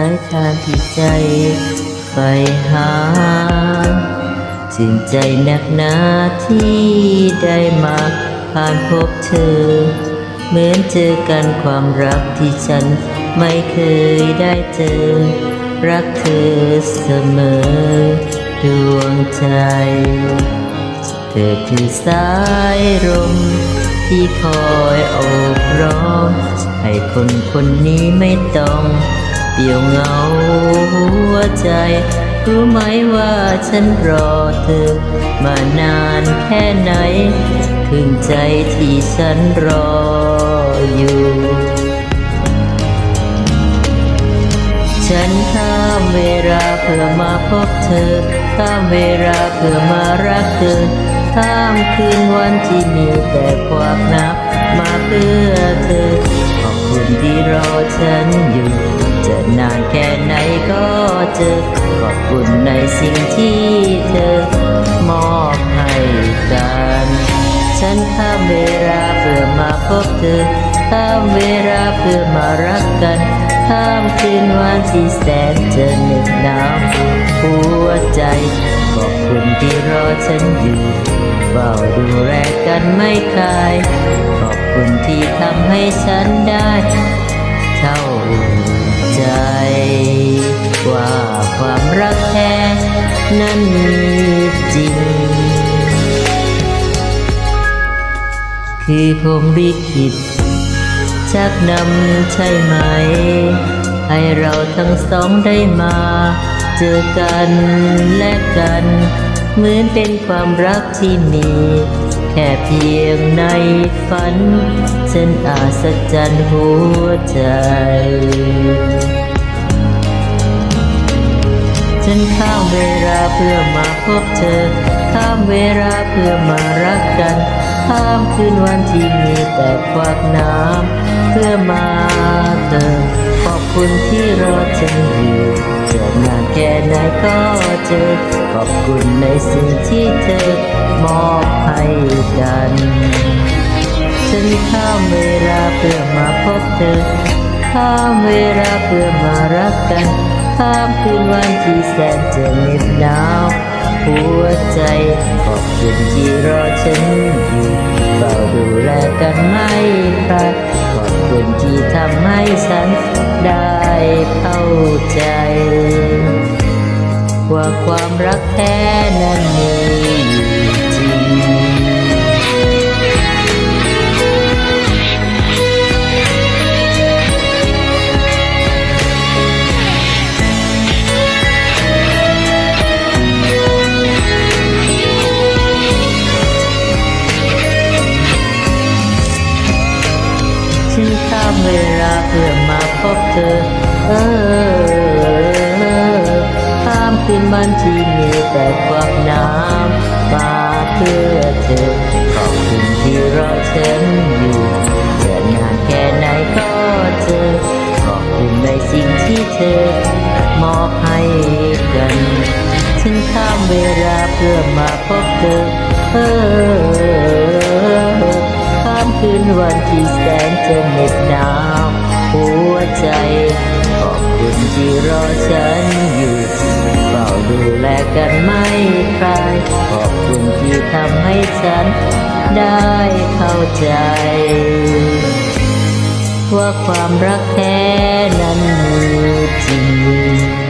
ายทางที่ใจใฝ่หาชื่นใจนักหนาที่ได้มาผ่านพบเธอ เหมือนเจอกันความรักที่ฉันไม่เคยได้เจอ รักเธอเสมอดวงใจ เธอคือสายลมที่คอยโอบร้องให้คนคนนี้ไม่ต้อง เปี่ยวเหงาหัวใจ รู้ไหมว่าฉันรอเธอ มานานแค่ไหนถึงใจที่ฉันรออยู่ ฉันข้ามเวลาเพื่อมาพบเธอ ข้ามเวลาเพื่อมารักเธอ ข้ามคืนวันที่มีแต่ความนับ มาเพื่อเธอ ขอบคุณที่รอฉันอยู่ นานแค่ไหนก็เจอ ขอบคุณในสิ่งที่เธอ มอบให้กัน ฉันข้ามเวลาเพื่อมาพบเธอ ข้ามเวลาเพื่อมารักกัน ข้ามคืนวันที่แสนจะเหน็บหนาวหัวใจ ขอบคุณที่รอฉันอยู่เฝ้าดูแลกันไม่คลายขอบคุณที่ทำให้ฉันได้ เท่า ใจ ว่าความรักแท้นั้นมีจริง คือผมลิขิตชักนำใช่ไหม ให้เราทั้งสองได้มา เจอกันและกัน เหมือนเป็นความรักที่มีแค่เพียงในฝัน ฉันอาศจรรย์หัวใจ นข้ามเวลาเพื่อมาพบเธอ ข้ามเวลาเพื่อมารักกัน ข้ามคืนวันที่มีแต่ความน้ำเพื่อมาเติมขอบคุณที่รอฉันอยู่จะนานแค่ไหนก็เจอ ขอบคุณในสิ่งที่เธอมอบให้กัน ฉันข้ามเวลาเพื่อมาพบเธอ ข้ามเวลาเพื่อมารักกันข้ามคืนวันที่แสนจะเหน็บหนาวหัวใจขอบคุณที่รอฉันอยู่เฝ้าดูแลกันไม่พลาดขอบคุณที่ทำให้ฉันได้เข้าใจ ว่าความรักแท้นั้นมี บเธอ เออข้ามคืนวันที่มีแต่ความน้ำมาเพื่อเธอ ขอบคุณที่รอฉันอยู่จะนานแค่ไหนก็เจอ ขอบคุณในสิ่งที่เธอ มอบให้กันฉันข้ามเวลาเพื่อมาพบเธอ เออข้ามคืนวันที่แสนจะเหน็บหนาว หัวใจ ขอบคุณที่รอฉันอยู่เฝ้าดูแลกันไม่คลายขอบคุณที่ทำให้ฉันได้เข้าใจ ว่าความรักแท้นั้นมีจริง